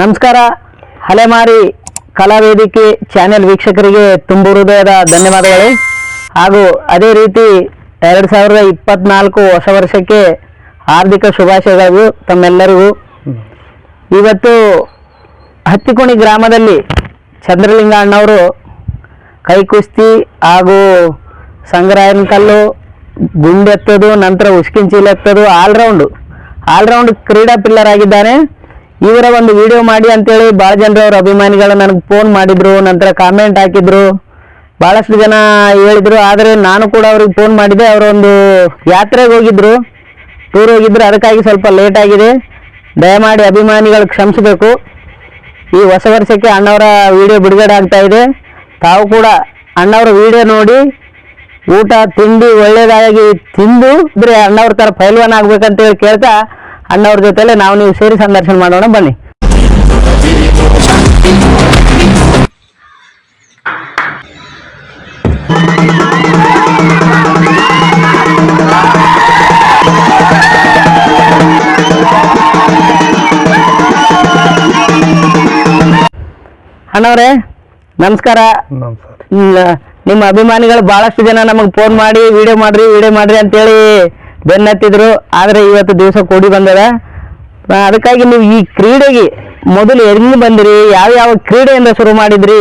ನಮಸ್ಕಾರ. ಹಲೆಮಾರಿ ಕಲಾವೇದಿಕೆ ಚಾನೆಲ್ ವೀಕ್ಷಕರಿಗೆ ತುಂಬು ಹೃದಯದ ಧನ್ಯವಾದಗಳು. ಹಾಗೂ ಅದೇ ರೀತಿ ಎರಡು ಸಾವಿರದ ಇಪ್ಪತ್ನಾಲ್ಕು ಹೊಸ ವರ್ಷಕ್ಕೆ ಹಾರ್ದಿಕ ಶುಭಾಶಯಗಳು ತಮ್ಮೆಲ್ಲರಿಗೂ. ಇವತ್ತು ಹತ್ತಿಕೋಣಿ ಗ್ರಾಮದಲ್ಲಿ ಚಂದ್ರಲಿಂಗ ಅಣ್ಣವರು ಕೈಕುಸ್ತಿ ಹಾಗೂ ಸಂಗ್ರಾಯನ ಕಲ್ಲು ಗುಂಡೆತ್ತೋದು ನಂತರ ಉಸ್ಕಿನ ಚೀಲ ಎತ್ತೋದು ಆಲ್ರೌಂಡ್ ಆಲ್ರೌಂಡ್ ಕ್ರೀಡಾ ಪಿಲ್ಲರ್ ಆಗಿದ್ದಾನೆ. ಇವರ ಒಂದು ವಿಡಿಯೋ ಮಾಡಿ ಅಂತೇಳಿ ಭಾಳ ಜನರು ಅವ್ರ ಅಭಿಮಾನಿಗಳು ನನಗೆ ಫೋನ್ ಮಾಡಿದ್ರು, ನಂತರ ಕಾಮೆಂಟ್ ಹಾಕಿದ್ರು. ಭಾಳಷ್ಟು ಜನ ಹೇಳಿದ್ರು, ಆದರೆ ನಾನು ಕೂಡ ಅವ್ರಿಗೆ ಫೋನ್ ಮಾಡಿದೆ. ಅವರೊಂದು ಯಾತ್ರೆಗೆ ಹೋಗಿದ್ರು ಟೂರ್ ಹೋಗಿದ್ರು, ಅದಕ್ಕಾಗಿ ಸ್ವಲ್ಪ ಲೇಟ್ ಆಗಿದೆ. ದಯಮಾಡಿ ಅಭಿಮಾನಿಗಳು ಕ್ಷಮಿಸಬೇಕು. ಈ ಹೊಸ ವರ್ಷಕ್ಕೆ ಅಣ್ಣವರ ವಿಡಿಯೋ ಬಿಡುಗಡೆ ಆಗ್ತಾ ಇದೆ. ತಾವು ಕೂಡ ಅಣ್ಣವರ ವಿಡಿಯೋ ನೋಡಿ, ಊಟ, ತಿಂಡಿ ಒಳ್ಳೆಯದಾಗಿ ತಿಂದು, ಅಂದರೆ ಅಣ್ಣವ್ರ ಥರ ಪೈಲ್ವಾನ್ ಆಗ್ಬೇಕಂತೇಳಿ ಕೇಳ್ತಾ ಅಣ್ಣವ್ರ ಜೊತೆಲೆ ನಾವು ನೀವು ಸೇರಿ ಸಂದರ್ಶನ ಮಾಡೋಣ ಬನ್ನಿ. ಅಣ್ಣವ್ರೆ ನಮಸ್ಕಾರ. ನಮಸ್ಕಾರ. ನಿಮ್ಮ ಅಭಿಮಾನಿಗಳು ಬಹಳಷ್ಟು ಜನ ನಮಗೆ ಫೋನ್ ಮಾಡಿ ವಿಡಿಯೋ ಮಾಡ್ರಿ ವಿಡಿಯೋ ಮಾಡ್ರಿ ಅಂತೇಳಿ ಬೆನ್ನತ್ತಿದ್ರು ಆದರೆ ಇವತ್ತು ದಿವಸ ಕೂಡಿ ಬಂದದ. ಅದಕ್ಕಾಗಿ ನೀವು ಈ ಕ್ರೀಡೆಗೆ ಮೊದಲು ಎಲ್ಲಿ ಬಂದಿರಿ ಯಾವ ಯಾವ ಕ್ರೀಡೆಯಿಂದ ಶುರು ಮಾಡಿದ್ರಿ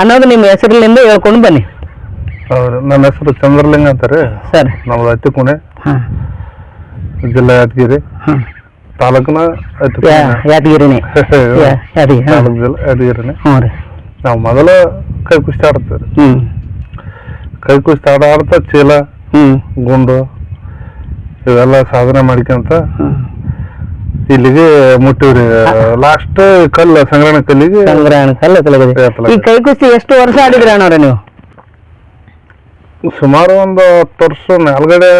ಅನ್ನೋದು ನಿಮ್ಮ ಹೆಸರಿನಿಂದ ಹೇಳ್ಕೊಂಡು ಬನ್ನಿ. ಹೌದು ನನ್ನ ಹೆಸರು ಚಂದ್ರಲಿಂಗ ಅಂತಾರೆ. ಸರ್. ನಮ್ದು ಅತ್ತಿಕುಣೆ ಜಿಲ್ಲಾ ಯಾದಗಿರಿ. ತಾಲೂಕಿನ ಯಾದಗಿರಿನೇ? ತಾಲೂಕು ಜಿಲ್ಲೆ ಯಾದಗಿರಿನೇ. ನಾವು ಮೊದಲ ಕೈ ಕುಸ್ತಿ ಆಡ್ತೀವಿ. ಕೈ ಕುಸ್ತಿ ಆಡ ಆಡ್ತಾ ಚೀಲ ಗುಂಡು ಇವೆಲ್ಲ ಸಾಧನೆ ಮಾಡ್ಕೊಂತ ಇಲ್ಲಿಗೆ ಮುಟ್ಟಿವ್ರಿ ಲಾಸ್ಟ್ ಕಲ್ಲು ಸಂಗ್ರಹಣ ಕಲ್ಲಿಗೆ ಸಂಗ್ರಹಣ ಕಲ್ಲ ಈ ಕೈ ಕುಸಿ ಎಷ್ಟು ವರ್ಷ ಆಡಿದ್ರಿ ಅಣ್ಣವ್ರೆ ನೀವು? ಸುಮಾರು ಒಂದು ಹತ್ತು ವರ್ಷ ಮೇಲ್ಗಡೆ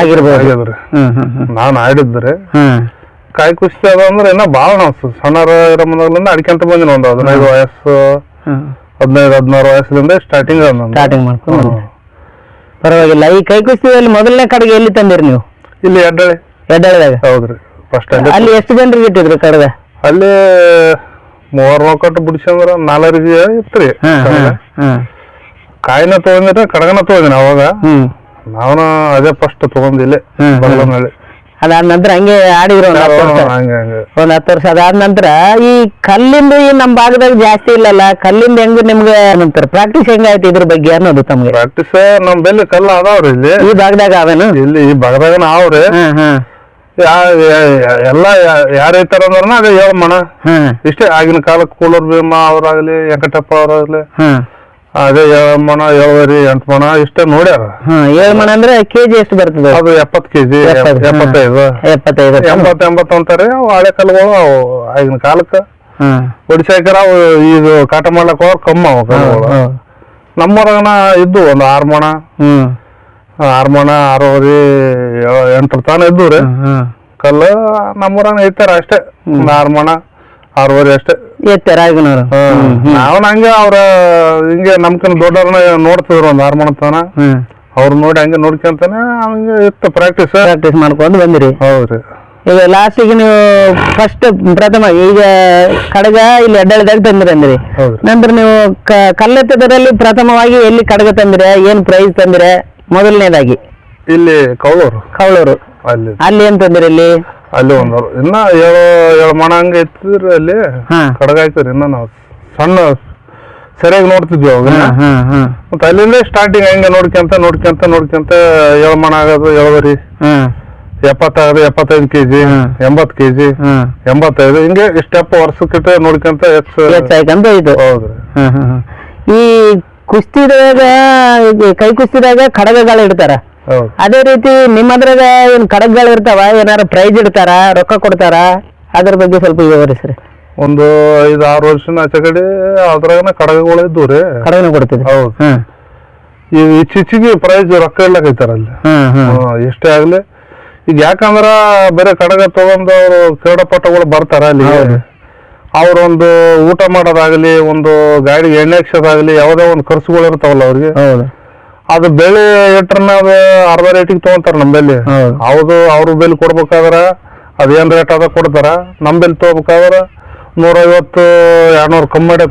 ಆಗಿರ್ಬೋದು. ನಾನು ಆಡಿದ್ರೆ ಕಾಯಿ ಕುಸ್ತಿ ಅದ ಅಂದ್ರೆ ಇನ್ನ ಬಾಳ ನಾವು ಸಣ್ಣರ ಇರೋ ಮೊದಲಿಂದ ಅಡ್ಕೊಂತ ಬಂದಿನ ಒಂದು ಹದಿನೈದು ವಯಸ್ಸು. ಹದಿನೈದು ಹದಿನಾರು ವಯಸ್ಸಿಂದ ಸ್ಟಾರ್ಟಿಂಗ್ ಸ್ಟಾರ್ಟಿಂಗ್ ಮಾಡ್ಕೊಂಡು. ಪರವಾಗಿಲ್ಲ ಈ ಕೈ ಕುಸ್ತಿಯಲ್ಲಿ ಮೊದಲನೇ ಕಡೆಗೆ ಎಲ್ಲಿ ತಂದಿರಿ ನೀವು? ಇಲ್ಲಿ ಎಡ್ಡಳೆ ಎಡ್ಡಳೆದಾಗ ಹೌದ್ರಿ. ಫಸ್ಟ್ ಅಲ್ಲಿ. ಅಲ್ಲಿ ಎಷ್ಟು ಜನರಿಗೆ ಇಟ್ಟಿದ್ರಿ ಕಡದ? ಅಲ್ಲಿ ಮೂವರ್ ರೊಕ್ಕಟ್ಟು ಬಿಡಿಸಂದ್ರ ನಾಲ್ಕರಿಗೆ ಇತ್ರಿ ಕಾಯಿನ ತಗೊಂಡಿರ ಕಡಗನ ತಗೊಂಡಿನ ಅವಾಗ. ನಾವನ ಅದೇ ಫಸ್ಟ್ ತಗೊಂಡಿಲ್ಲ. ಬಲ್ಲನಹಳ್ಳಿ ಅದಾದ ನಂತರ ಹಂಗೆ ಆಡಿದ್ರು ಒಂದು ಹತ್ತು ವರ್ಷ. ಒಂದ್ ಹತ್ತು ವರ್ಷ ಅದಾದ ನಂತರ ಈ ಕಲ್ಲಿಂದ ಈ ನಮ್ಮ ಭಾಗದಾಗ ಜಾಸ್ತಿ ಇಲ್ಲಲ್ಲ ಕಲ್ಲಿಂದ ಹೆಂಗ್ ನಿಮ್ಗೆ ನಂತರ ಪ್ರಾಕ್ಟೀಸ್ ಹೆಂಗಾಯ್ತು ಇದ್ರ ಬಗ್ಗೆ ಅನ್ನೋದು ತಮ್ಗೆ? ಪ್ರಾಕ್ಟೀಸ್ ನಮ್ ಬೆಲ್ಲ ಕಲ್ಲ ಅದಾವ್ರಿ ಇಲ್ಲಿ. ಈ ಭಾಗದಾಗ ಅವೇನು? ಇಲ್ಲಿ ಈ ಭಾಗದಾಗ ಅವ್ರಿ ಹ್ಮ್ ಎಲ್ಲ ಯಾರು ಐತಾರ ಅಂದ್ರ ಅದೇ ಹೇಳ ಮಣ. ಹ್ಮ್ ಇಷ್ಟೇ ಆಗಿನ ಕಾಲಕ್ಕೆ ಕೂಲರ್ ಭೀಮ ಅವ್ರಾಗ್ಲಿ ವೆಂಕಟಪ್ಪ ಅವ್ರಾಗ್ಲಿ. ಹ್ಮ್ ಅದೇ ಏಳು ಮಣ ಏಳುವರಿ ಎಂಟು ಮಣ ಇಷ್ಟ ನೋಡ್ಯಾರ. ಹ್ಮ್ ಏಳು ಮಣ ಅಂದ್ರೆ ಕೆಜಿ ಎಷ್ಟು ಬರ್ತದೆ? ಅದು ಎಪ್ಪತ್ತು ಕೆಜಿ ಎಪ್ಪತ್ತು. ಎಪ್ಪತ್ತೈದು. ಎಪ್ಪತ್ತೈದು ಎಂಬತ್ತು ಎಂಬತ್ತು ಅಂತಾರೆ ಅವು ಹಳೆ ಅವು ಆಗಿನ ಕಾಲಕ್ಕೆ. ಅವು ಇದು ಕಾಟ ಮಾಡ್ಲಕ್ ಹೋದ್ರೆ ಕಮ್ಮಿ ಅವು. ನಮ್ಮೂರಾಗನ ಇದ್ದು ಒಂದು ಆರ್ ಮಣ. ಹ್ಮ್. ಆರು ಮಣ ಆರೂವರೆ ಏಳು- ಎಂಟರ ತಾನ ಇದ್ದು ರೀ ಹ್ಮ್. ಕಲ್ಲು ನಮ್ಮೂರಾಗ ಐತಾರ ಅಷ್ಟೇ. ಒಂದು ಆರು ಮಣ ಆರೂವರೆ ಅಷ್ಟೇ. ಹ್ಮ್ ನಾವ್ ಹಂಗೆ ಅವ್ರ ಹಿಂಗೆ ನಮ್ಕಿನ್ ದೊಡ್ಡವ್ರನ್ನ ನೋಡ್ತಿದ್ರು ಒಂದ್ ಹಾರ್ಮೋನ್ ತನ ಅವ್ರ ನೋಡಿ ಹಂಗೆ ನೋಡ್ಕೊಂತಾನೆ ಹಂಗೆ ಇತ್ತು ಪ್ರಾಕ್ಟೀಸ್ ಪ್ರಾಕ್ಟೀಸ್ ಮಾಡ್ಕೊಂಡು ಬಂದಿರಿ. ಹೌದ್ರಿ. ಈಗ ಲಾಸ್ಟಿಗೆ ನೀವು ಫಸ್ಟ್ ಪ್ರಥಮ ಈಗ ಕಡಗ ಇಲ್ಲಿ ಅಡ್ಡಾಳಿದಾಗ ತಂದ್ರಿ ಅಂದ್ರಿ ನಂತರ ನೀವು ಕಲ್ಲೆತ್ತದರಲ್ಲಿ ಪ್ರಥಮವಾಗಿ ಎಲ್ಲಿ ಕಡಗ ತಂದಿರ? ಏನ್ ಪ್ರೈಸ್ ತಂದ್ರೆ? ಮೊದಲನೇದಾಗಿ. ಇಲ್ಲಿ ಕೌಳೂರು. ಕವಳೂರು ಅಲ್ಲಿ. ಅಲ್ಲಿ ಏನ್ ತಂದ್ರಿ ಇಲ್ಲಿ? ಅಲ್ಲಿ ಒಂದು ಇನ್ನ ಏಳು ಏಳು ಮಣ ಹಂಗ ಎತ್ತಿದ್ರಿ ಅಲ್ಲಿ ಹಾ. ಕಡಗ ಆಯ್ತದ್ರಿ ಇನ್ನ ನಾವು. ಸಣ್ಣ ಸರಿಯಾಗಿ ನೋಡ್ತಿದ್ವಿ ಅವಾಗ ಹಾ ಹಾ ಹಾ. ಮತ್ತೆ ಅಲ್ಲಿಂದ ಸ್ಟಾರ್ಟಿಂಗ್ ಹಂಗೆ ನೋಡ್ಕೊಂತ ನೋಡ್ಕೊಂತ ನೋಡ್ಕೊಂತ ಏಳು ಮಣ ಆಗೋದು ಏಳುವರಿ. ಹಾ. ಎಪ್ಪತ್ತಾಗೋದು ಎಪ್ಪತ್ತೈದು ಕೆಜಿ ಹ್ಮ್. ಎಂಬತ್ತು ಕೆಜಿ ಹಾ. ಎಂಬತ್ತೈದು. ಹಿಂಗೆ ಸ್ಟೆಪ್ ವರ್ಷಕ್ಕಿಟ್ಟ ನೋಡ್ಕೊಂತ ಹೆಚ್ಚು ಹೆಚ್ಚಾಯ್ಕಂತ ಇದು ಹೌದ್ರಿ. ಈ ಕುಸ್ತಿದಾಗ ಕೈ ಕುಸ್ತಿದಾಗ ಖಡಗಗಳು ಇಡ್ತಾರ. ಅದೇ ರೀತಿ ನಿಮ್ಮದ್ರಾಗ ಏನ್ ಕಡಗಳು ಇರ್ತಾವ ಏನಾರ ಪ್ರೈಸ್ ಇಡ್ತಾರ ರೊಕ್ಕ ಕೊಡ್ತಾರ ಅದ್ರ ಬಗ್ಗೆ ಸ್ವಲ್ಪ ವಿವರಿಸ್ರಿ. ಒಂದು ಐದು ಆರು ವರ್ಷನ ಆಚೆ ಕಡೆ ಅದ್ರಾಗನ ಕಡಗಗಳು ಇದ್ದು ರೀ. ಕಡಗನ ಕೊಡ್ತೀವಿ ಹೌದು. ಹ್ಮ್ ಈಗ ಇತ್ತೀಚಿಗೆ ಪ್ರೈಸ್ ರೊಕ್ಕ ಇಲ್ಲಕೈತಾರ ಅಲ್ಲಿ ಹ್ಮ್ ಹ್ಮ್ ಹ್ಮ್, ಎಷ್ಟೇ ಆಗ್ಲಿ. ಈಗ ಯಾಕಂದ್ರ ಬೇರೆ ಕಡಗ ತಗೊಂಡ್ ಅವರು ಕ್ರೀಡಾಪಟುಗಳು ಬರ್ತಾರ ಅಲ್ಲಿ. ಅವ್ರೊಂದು ಊಟ ಮಾಡೋದಾಗ್ಲಿ ಒಂದು ಗಾಡಿ ಎಣ್ಣೆ ಹಾಕ್ಸೋದಾಗ್ಲಿ ಯಾವ್ದೇ ಒಂದು ಖರ್ಚುಗಳು ಇರ್ತಾವಲ್ಲ ಅವ್ರಿಗೆ. ಹೌದು. ಅದು ಬೆಳೆ ಎಟ್ರನ್ನ ಅದು ಅರ್ಧ ರೇಟಿಗೆ ತಗೊಂತಾರ ನಮ್ಮಲ್ಲಿ ಹೌದು. ಅವ್ರ ಬೆಲೆ ಕೊಡ್ಬೇಕಾದ್ರ ಅದೇನ್ ರೇಟ್ ಅದ ಕೊಡ್ತಾರ ನಮ್ಮ ಬೆಲೆ ತಗೋಬೇಕಾದ್ರ ನೂರೈವತ್ತು ಎರಡ್ನೂರು ಕಮ್ಮಿ ಮಾಡಿ.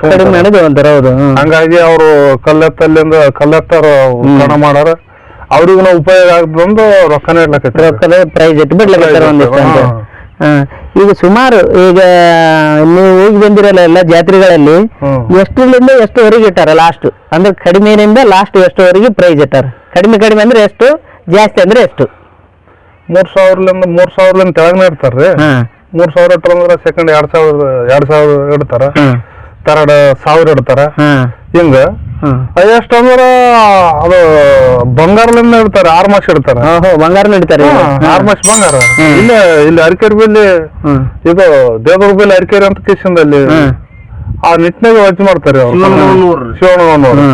ಹೌದು ಹಂಗಾಗಿ ಅವರು ಕಲ್ಲೆತ್ತಲ್ಲಿಂದ ಕಲ್ಲೆತ್ತಾರ ಕಣ ಮಾಡಾರ ಅವ್ರಿಗೂ ಉಪಯೋಗ ಆಗ್ತದಂದು ರೊಕ್ಕನೇ ಇಡ್ಲಕೈತಿ ರೊಕ್ಕದ ಪ್ರೈಸ್ ಇಟ್ಟು ಒಂದಿಷ್ಟು. ಹಾ. ಈಗ ಸುಮಾರು ಈಗ ನೀವು ಹೋಗಿ ಬಂದಿರಲ್ಲ ಎಲ್ಲ ಜಾತ್ರೆಗಳಲ್ಲಿ. ಎಷ್ಟರಿಂದ ಎಷ್ಟುವರೆಗೆ ಇಟ್ಟಾರ ಲಾಸ್ಟ್ ಅಂದ್ರೆ ಕಡಿಮೆನಿಂದ ಲಾಸ್ಟ್ ಎಷ್ಟುವರೆಗೆ ಪ್ರೈಸ್ ಇಟ್ಟಾರ? ಕಡಿಮೆ ಕಡಿಮೆ ಅಂದ್ರೆ ಎಷ್ಟು? ಜಾಸ್ತಿ ಅಂದ್ರೆ ಎಷ್ಟು? ಮೂರ್ ಸಾವಿರಲಿಂದ ಮೂರ್ ಸಾವಿರಲಿಂದ ಕೆಳಗನೆ ಇರ್ತಾರ್ರಿ ಮೂರ್ ಸಾವಿರ ಇಟ್ರಂದ್ರ ಸೆಕೆಂಡ್ ಎರಡ್ ಸಾವಿರ ಎರಡ್ ಸಾವಿರ ಇಡ್ತಾರ. ತರಡ್ ಸಾವಿರ ಇಡ್ತಾರ. ಹಿಂಗ ಎಷ್ಟ್ ಅಂದ್ರ ಅದು ಬಂಗಾರಲಿಂದ ಇಡ್ತಾರೆ ಆರ್ ಮಾಸ ಇಡ್ತಾರೆ. ಬಂಗಾರ ಇಡ್ತಾರೆ. ಆರ್ ಮಾಸ ಬಂಗಾರ. ಇಲ್ಲ ಇಲ್ಲಿ ಅರಿಕೆರ್ ಬೆಲ್ಲಿ. ಇದು ದೇವದುರ್ಗ ಬಿಲ್ಲಿ ಅರಿಕೆರೆ ಅಂತ ಕಿಶನ್ದಲ್ಲಿ. ಆ ನಿಟ್ಟಿನಾಗ ವಜ್ ಮಾಡ್ತಾರೆ ಅವ್ರು. ಶಿವಣ್ಣನವ್ರು.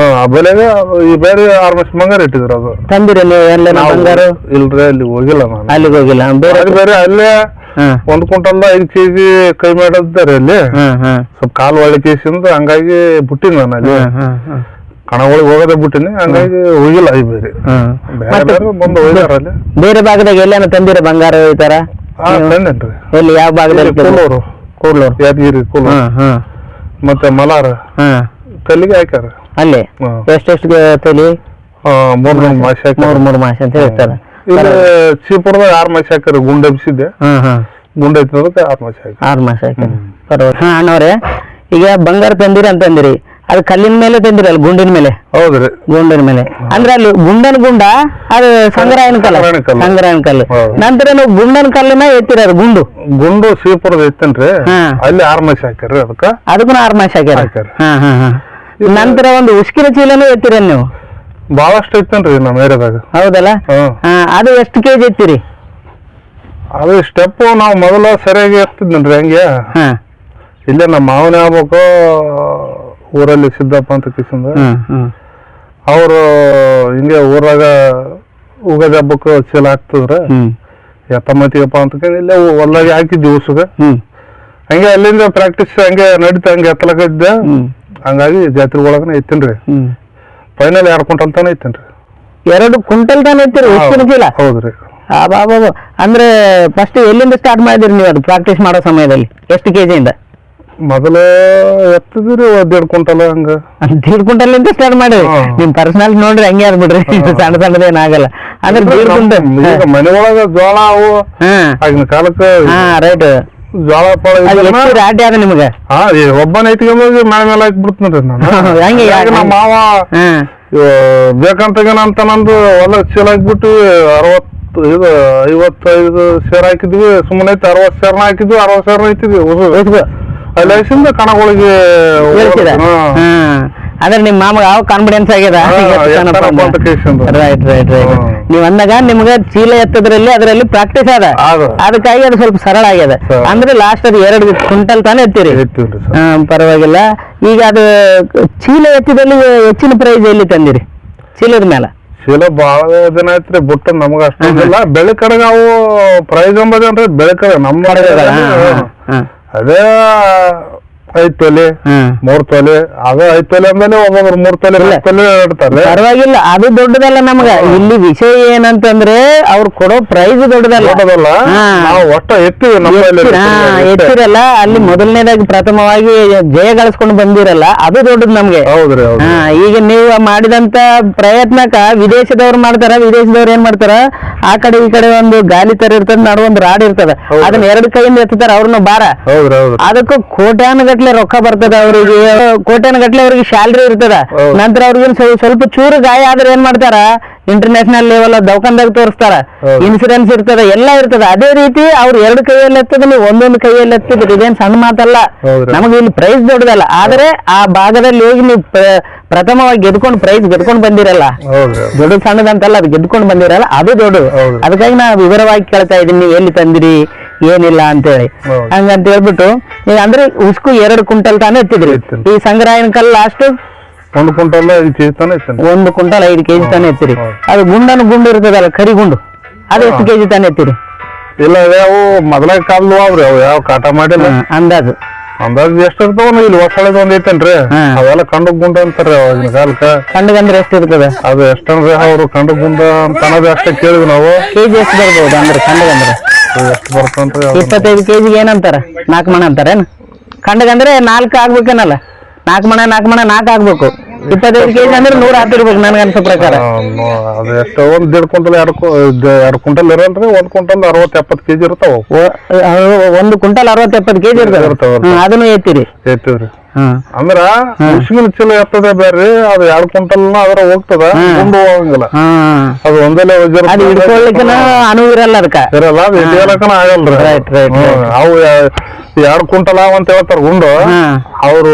ಆ ಬೆಲೆಗೆ ಈ ಬೇರೆ ಆರ್ ಮಾಸ ಬಂಗಾರ ಇಟ್ಟಿದ್ರು ಅದು. ತಂದಿರಲ್ಲ ನೀವು ಎಲ್ಲ ಬಂಗಾರ? ಇಲ್ರಿ ಅಲ್ಲಿ ಹೋಗಿಲ್ಲ ನಾನು. ಅಲ್ಲಿಗೆ ಹೋಗಿಲ್ಲ. ಬೇರೆ ಬೇರೆ ಅಲ್ಲೇ ಒಂದ್ ಕ್ವಿಂಟಲ್ ಐದು ಕೆಜಿ ಕೈ ಮಾಡಿದ್ದಾರೆ ಅಲ್ಲಿ. ಸ್ವಲ್ಪ ಕಾಲು ಒಳ್ಳೆ ಕೇಸಿಂದ ಹಂಗಾಗಿ ಬಿಟ್ಟಿನಿ ನಾನು ಅಲ್ಲಿ. ಕಣಗಳಿಗೆ ಹೋಗೋದೇ ಬಿಟ್ಟಿನಿ ಹಂಗಾಗಿ ಹೋಗಿಲ್ಲ ಈ ಬೇರೆ. ಬಂದು ಹೋಗ್ಯಾರ ಅಲ್ಲಿ. ಬೇರೆ ಭಾಗದಾಗ ಎಲ್ಲೇನ ತಂದಿರ ಬಂಗಾರ ಈ ತರ? ಹಾ ತಂದೇನ್ರಿ. ಎಲ್ಲಿ ಯಾವ ಭಾಗದಲ್ಲಿ? ಕೂಲೂರು ಯಾದಗಿರಿ ಕೂಲೂರು ಹಾ ಮತ್ತೆ ಮಲಾರ. ಹಾ. ಕಲ್ಲಿಗೆ ಹಾಕ್ಯಾರ. ಅಲ್ಲಿ. ಎಷ್ಟೆಷ್ಟು ತಲಿ? ಮೂರ್ ಮೂರ್ ಮಾಸಿ ಮೂರ್ ಮೂರ್ ಮಾಸ ಅಂತ ಹೇಳ್ತಾರೆ. ಇಲ್ಲಿ ಚೀಪುರದಾಗ ಆರ್ ಮಾಸ ಗುಂಡ ಎಬ್ಸಿದ್ದೆ ಹಾ ಹಾ. ಗುಂಡೆ ಎತ್ತಿನದಕ್ಕೆ ಆರ್ ಮಾಸ ಹಾಕಿ ಆರು ಮಾಸ ಪರವಾಗಿಲ್ಲ. ಹಾ ಅಣ್ಣವ್ರೆ ಈಗ ಬಂಗಾರ ತಂದಿರಿ ಅಂತಂದಿರಿ ಅದು ಕಲ್ಲಿನ ಮೇಲೆ ತಂದಿರಿ ತಂದಿರಲ್ಲ ಗುಂಡಿನ ಮೇಲೆ? ಹೌದ್ರಿ ಗುಂಡಿನ ಮೇಲೆ. ಅಂದ್ರೆ ಅಲ್ಲಿ ಗುಂಡನ ಗುಂಡ ಅದು ಸಂಗ್ರಹಣ ಕಲ್ಲ. ಸಂಗ್ರಹಣ ಕಲ್ಲು. ನಂತರ ನೀವು ಗುಂಡನ ಕಲ್ಲನ್ನ ಎತ್ತಿರ ಗುಂಡು. ಗುಂಡು ಶ್ರೀಪುರದ ಎತ್ತನ್ರಿ. ಹಾ. ಅಲ್ಲಿ ಆರ್ ಮಾಸ ಹಾಕ್ಯಾರ ಅದಕ್ಕ. ಅದಕ್ಕೂ ಆರು ಮಾಸ ಹಾಕ್ಯಾರ. ಹಾಕ್ಯಾರ. ಹಾ ಹಾ ಹಾ. ನಂತರ ಒಂದು ಉಸ್ಕಿನ ಚೀಲನೂ ಎತ್ತಿರ ನೀವು? ಬಹಳಷ್ಟು ಐತನ್ರಿ ನಮ್ಮ ಏರಿಯಾದಾಗ. ಹೌದಲ್ಲ? ಹಾ. ಅದು ಎಷ್ಟು ಕೆಜಿ ಎತ್ತಿರಿ? ಅದು ಸ್ಟೆಪ್ ನಾವು ಮೊದಲ ಸರಿಯಾಗಿ ಎತ್ತಿದ್ನಲ್ರಿ ಹಂಗೆ. ಹಾ. ಇಲ್ಲೇ ನಮ್ಮ ಮಾವನ ಆಗ್ಬೇಕು ಊರಲ್ಲಿ ಸಿದ್ದಪ್ಪ ಅಂತ ಕಿಸಿಂದ ಹ್ಮ್ ಹ್ಮ್ ಅವರು ಹಿಂಗೆ ಊರಾಗ ಉಗದ ಹಬ್ಬಕ್ಕೆ ಚೀಲ ಹಾಕ್ತಿದ್ರ. ಹ್ಮ್. ಎತ್ತಮತಿಗಪ್ಪ ಅಂತ ಇಲ್ಲೇ ಹೊಲ್ದಾಗೆ ಹಾಕಿದ್ವಿ ಉಸುಗ ಹ್ಮ್. ಹಂಗೆ ಅಲ್ಲಿಂದ ಪ್ರಾಕ್ಟೀಸ್ ಹಂಗೆ ನಡೀತಾ ಹಂಗೆ ಎತ್ತಲಕಿದ್ದೆ ಹ್ಮ್. ಹಂಗಾಗಿ ಜಾತ್ರೆ ಒಳಗನೆ ಐತೇನ್ರಿ ಹ್ಮ್. ಫೈನಲ್ ಎರಡು ಕ್ವಿಂಟಲ್ ತಾನೇ ಐತೇನ್ರಿ? ಎರಡು ಕ್ವಿಂಟಲ್ ತಾನೇ ಐತಿರಿ ಚೀಲ ಹೌದ್ರಿ. ಆ ಬಾಬಾ ಅಂದ್ರೆ ಫಸ್ಟ್ ಎಲ್ಲಿಂದ ಸ್ಟಾರ್ಟ್ ಮಾಡಿದ್ರಿ ನೀವು ಅದು ಪ್ರಾಕ್ಟೀಸ್ ಮಾಡೋ ಸಮಯದಲ್ಲಿ? ಎಷ್ಟು ಕೆ ಜಿಯಿಂದ ಮೊದಲು ಒಂದ್ ದೇಡ್ ಕ್ವಿಂಟಲ್ ಹಂಗ. ದೇಡ್ ಕ್ವಿಂಟಲ್ ಇಂದ ಸ್ಟಾರ್ಟ್ ಮಾಡಿರಿ ಹಾ. ನಿಮ್ ಪರ್ಸನಲ್ ನೋಡ್ರಿ ಹಂಗೆ ಆಗ್ಬಿಡ್ರಿ. ಸಣ್ಣ ಏನಾಗಲ್ಲ ಅಂದ್ರೆ ದೀಡ್ ಮನೆ ಒಳಗ ಜೋಳ ಅವು ಆಗಿನ ಕಾಲಕ್ಕೆ ಹಾ ರೈಟ್ ಜೋಳ ಪಾಳ ಇದ್ರನ- ಎಷ್ಟು ರಾಟಿ ಅದ ನಿಮ್ಗೆ. ಹಾ ಈ ಒಬ್ಬನ ಐತಿಗೆ ಮೇಲೆ ಮೇಲೆ ಹಾಕಿ ಬಿಡ್ತೀನಿ ನಾನು. ಹೆಂಗೆ ಹಂಗಾಗಿ ಯಾಕೆ? ನಮ್ಮ ಮಾವ ಹಾ ಇವ ಅಂತ ನಂದು ಹೊಲ ಚೀಲ ಹಾಕ್ಬಿಟ್ಟು ಅರವತ್ತು ಇದು ಐವತ್ತೈದು ಸೇರ್ ಹಾಕಿದ್ವಿ. ಸುಮ್ಮನೆ ಐತಿ ಅರವತ್ತು ಸೇರ್ನ ಹಾಕಿದ್ವಿ ಅರವತ್ತು ಸೇರ್ನ ಐತಿದ್ವಿ ಹೊಸ ಅಲ್ಲಿ ಹಸಿಂದ ಕಣಗಳಿಗೆ ಹಾ. ಅಂದ್ರೆ ನಿಮ್ ಮಾಮಗ ಯಾವ ಕಾನ್ಫಿಡೆನ್ಸ್ ಆಗ್ಯದ ರೈಟ್ ರೈಟ್ ರೈಟ್. ನೀವ್ ಅಂದಾಗ ನಿಮ್ಗ ಚೀಲ ಎತ್ತದ್ರಲ್ಲಿ ಅದರಲ್ಲಿ ಪ್ರಾಕ್ಟೀಸ್ ಅದ. ಅದಕ್ಕಾಗಿ ಅದು ಸ್ವಲ್ಪ ಸರಳ ಆಗ್ಯದ. ಅಂದ್ರೆ ಲಾಸ್ಟ್ ಅದು ಎರಡು ಕ್ವಿಂಟಲ್ ತಾನೇ ಎತ್ತೀರಿ? ಪರವಾಗಿಲ್ಲ. ಈಗ ಅದು ಚೀಲ ಎತ್ತಿದಲ್ಲಿ ಹೆಚ್ಚಿನ ಪ್ರೈಸ್ ಎಲ್ಲಿ ತಂದಿರಿ? ಚೀಲದ ಮೇಲೆ ಚೀಲ ಬಹಳ ದಿನ ಐತ್ರಿ ಬುಟ್ಟ ನಮ್ಗ ಅಷ್ಟೊಂದಿಲ್ಲ ಬೆಳಕಡೆ ನಾವು ಅವು ಪ್ರೈಸ್ ಅಂಬದೇನ್ರಿ ಬೆಳೆ ಕಡೆ. ನಮ್ಮ. ಅದೇ ಐದ್ ತೊಲೆ ಹಾ. ಮೂರ್ ತೊಲೆ ಅದೇ ಐದ್ ತೊಲೆ ಅಂದ್ಮೇಲೆ ಒಬ್ಬೊಬ್ರು ಮೂರ್ ತೊಲೆ ಇಲ್ಲ. ನಾಲ್ಕ್ ತೊಲೆ ಇಡ್ತಾರೆ. ಪರವಾಗಿಲ್ಲ ಅದು ದೊಡ್ಡದಲ್ಲ ನಮ್ಗ. ಇಲ್ಲಿ ವಿಷಯ ಏನಂತಂದ್ರೆ ಅವ್ರು ಕೊಡೋ ಪ್ರೈಸ್ ದೊಡ್ಡದಲ್ಲ. ದೊಡ್ಡದಲ್ಲ. ನಾವು ಒಟ್ಟ ಎತ್ತೀವಿ ಎತ್ತಿರಲ್ಲ ಅಲ್ಲಿ ಮೊದಲನೇದಾಗಿ ಪ್ರಥಮವಾಗಿ ಜಯ ಗಳಿಸ್ಕೊಂಡು ಬಂದಿರಲ್ಲ ಅದು ದೊಡ್ಡದು ನಮ್ಗೆ. ಹೌದ್ರಿ ಈಗ ನೀವು ಮಾಡಿದಂತ ಪ್ರಯತ್ನಕ್ಕ ವಿದೇಶದವ್ರು ಮಾಡ್ತಾರ ವಿದೇಶದವ್ರು ಏನ್ ಮಾಡ್ತಾರ? ಆ ಕಡೆ ಈ ಕಡೆ ಒಂದು ಗಾಲಿ ತರ ಇರ್ತದ ನಡುವೊಂದು ಒಂದು ರಾಡ್ ಇರ್ತದ. ಅದನ್ನ ಎರಡು ಕೈಯಿಂದ ಎತ್ತಾರ ಅವ್ರನ್ನ ಬಾರ ಅದಕ್ಕೂ ಕೋಟ್ಯಾನ ಗಟ್ಲೆ ರೊಕ್ಕ ಬರ್ತದ ಅವ್ರಿಗೆ. ಕೋಟ್ಯಾನ ಗಟ್ಲೆ ಅವ್ರಿಗೆ ಸ್ಯಾಲ್ರಿ ಇರ್ತದ. ನಂತರ ಅವ್ರಿಗೆ ಸ್ವಲ್ಪ ಚೂರು ಗಾಯ ಆದ್ರೆ ಏನ್ ಮಾಡ್ತಾರ? ಇಂಟರ್ನ್ಯಾಷನಲ್ ಲೆವೆಲ್ ದವಾಖಾನದಾಗ ತೋರಿಸ್ತಾರ. ಇನ್ಶೂರೆನ್ಸ್ ಇನ್ಸೂರೆನ್ಸ್ ಇರ್ತದ ಎಲ್ಲ ಇರ್ತದ. ಅದೇ ರೀತಿ ಅವ್ರ ಎರಡು ಕೈಯಲ್ಲಿ ಎತ್ತದ ನೀವು ಒಂದೊಂದು ಕೈಯಲ್ಲಿ ಎತ್ತದ ಇದೇನ್ ಸಣ್ಣ ಮಾತಲ್ಲ. ನಮಗೆ ಇಲ್ಲಿ ಪ್ರೈಸ್ ದೊಡ್ಡದಲ್ಲ. ಆದ್ರೆ ಆ ಭಾಗದಲ್ಲಿ ಹೋಗಿ ನೀವು ಪ್ರ- ಪ್ರಥಮವಾಗಿ ಗೆದ್ಕೊಂಡು ಪ್ರೈಸ್ ಗೆದ್ಕೊಂಡು ಬಂದಿರಲ್ಲ. ದೊಡ್ಡ ಸಣ್ಣದಂತಲ್ಲ ಅದು ಗೆದ್ಕೊಂಡು ಬಂದಿರಲ್ಲ. ಅದು ದೊಡ್ಡದು. ಅದಕ್ಕಾಗಿ ನಾ ವಿವರವಾಗಿ ಕೇಳ್ತಾ ಇದ್ದೀನಿ. ನೀವು ಎಲ್ಲಿ ತಂದಿರಿ? ಏನಿಲ್ಲ ಅಂತೇಳಿ ಹೌದು. ಹಂಗಂತ ಹೇಳ್ಬಿಟ್ಟು ಈಗ ಅಂದ್ರೆ ಉಸ್ಕು ಎರಡು ಕುಂಟಲ್ ತಾನೇ ಎತ್ತಿದ್ರಿ ಎತ್ತಿನಿ. ಈ ಸಂಗ್ರಹಣ ಕಲ್ಲು ಲಾಸ್ಟ್ ಒಂದು ಕ್ವಿಂಟಲ್ ಐದು ಕೆಜಿ ತಾನೆ ಐತೇನೆ ಒಂದು ಕುಂಟಲ್ ಐದು ಕೆಜಿ ತಾನೇ ಎತ್ತಿರಿ ಹೌದು. ಅದು ಗುಂಡನು ಗುಂಡು ಇರ್ತದಲ್ಲ ಕರಿ ಗುಂಡು ಅದು ಎಷ್ಟು ಕೆಜಿ ತಾನೇ ಎತ್ತಿರಿ ಇಲ್ಲ ಅವು ಮೊದಲ ಕಾಲು ಅವ್ರಿ ಅವು ಯಾವ ಕಾಟ ಮಾಡಿಲ್ಲ ಹ್ಮ್, ಅಂದಾಜು ಅಂದಾಜ್ ಎಷ್ಟ್ ಇರ್ತಾವ ಇಲ್ಲಿ ಹೊಸಳದ ಒಂದ್ ಐತೇನ್ರಿ. ಅವೆಲ್ಲ ಕಂಡು ಗುಂಡ ಅಂತಾರ ಅವಾಗಿನ ಕಾಲಕ್ಕ. ಕಂಡಗಂದ್ರೆ ಎಷ್ಟು ಇರ್ತದೆ? ಅದು ಎಷ್ಟಂದ್ರೆ ಅವ್ರು ಕಂಡು ಗುಂಡ ಅಂತ ಅನ್ನೋದು ಅಷ್ಟೇ ಕೇಳಿದ್ವಿ ನಾವು. ಕೆಜಿ ಎಷ್ಟು ಬರ್ಬೋದು ಅಂದ್ರೆ ಕಂಡಗಂದ್ರೆ ಎಷ್ಟು ಬರ್ತಂತ ಇಪ್ಪತ್ತೈದು ಕೆಜಿಗೆ ಏನಂತಾರ? ನಾಲ್ಕು ಮಣ ಅಂತಾರೇನು? ಕಂಡಗಂದ್ರೆ ನಾಲ್ಕು ಆಗ್ಬೇಕೇನಲ್ಲ? ನಾಲ್ಕು ಮಣ ನಾಲ್ಕು ಮಣ ನಾಲ್ಕು ಆಗ್ಬೇಕು. ಇಪ್ಪತ್ತೈದು ಕೆಜಿ ಅಂದ್ರೆ ನೂರ ಹತ್ತಿರ್ಬೇಕು ನನಗೆ ಅನ್ಸೋ ಪ್ರಕಾರ. ಅದು ಎಷ್ಟು ಒಂದ್ ದೇಡ್ ಕ್ವಿಂಟಲ್ ಎರಡು ಎರಡು ಕ್ವಿಂಟಲ್ ಇರಲ್ರಿ ಒಂದ್ ಕ್ವಿಂಟಲ್ ಅರವತ್ತು ಎಪ್ಪತ್ತು ಕೆಜಿ ಇರ್ತಾವ. ಒಂದು ಕ್ವಿಂಟಲ್ ಅರವತ್ತು ಎಪ್ಪತ್ತು ಕೆಜಿ ಇರ್ತಾವ, ಅದನ್ನು ಎತ್ತೀರಿ. ಹ್ಮ್ ಅಂದ್ರ ಮುಸ್ಮಿನ ಚೀಲ ಎತ್ತದ ಬೇರೆ ಅದು ಎರಡು ಕ್ವಿಂಟಲ್ ಅದ್ರ ಹೋಗ್ತದ ಮುಂದೆ ಹೋಗಂಗಿಲ್ಲ. ಅದು ಒಂದಲ್ಲೇ ವಜ್ರ ಅದು ಹಿಡ್ಕೊಳ್ಲಿಕ್ಕನ ಅನುವು ಇರಲ್ಲ ಅದಕ್ಕ. ಇರಲ್ಲ ಅದು ಹಿಡಿಯಲಕ್ಕನ ಆಗಲ್ರಿ. ರೈಟ್ ರೈಟ್ ಅವು ಎರಡು ಕ್ವಿಂಟಲ್ ಅಂತ ಹೇಳ್ತಾರ ಗುಂಡು. ಅವರು